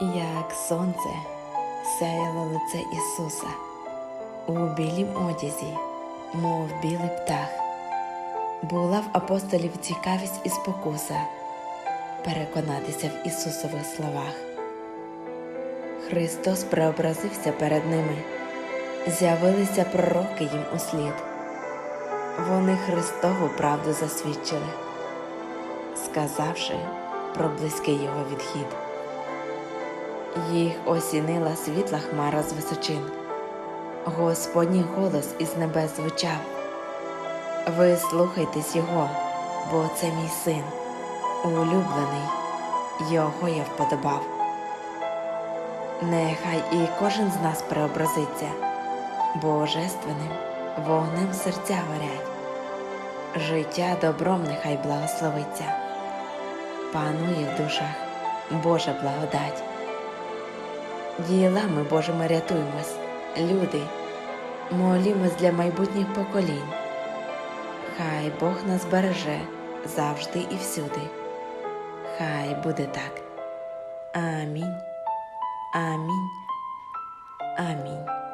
Як сонце сяяло лице Ісуса у білім одязі, мов білий птах, була в апостолів цікавість і спокуса переконатися в Ісусових словах. Христос преобразився перед ними, з'явилися пророки їм услід. Вони Христову правду засвідчили, сказавши про близький його відхід. Їх осінила світла хмара з височин. Господній голос із небес звучав. Ви слухайтесь його, бо це мій син, улюблений, його я вподобав. Нехай і кожен з нас преобразиться, божественним вогнем серця горять. Життя добром нехай благословиться, панує в душах Божа благодать. Ділами Божими рятуємось, люди, молімось для майбутніх поколінь. Хай Бог нас береже завжди і всюди. Хай буде так. Амінь. Амінь. Амінь.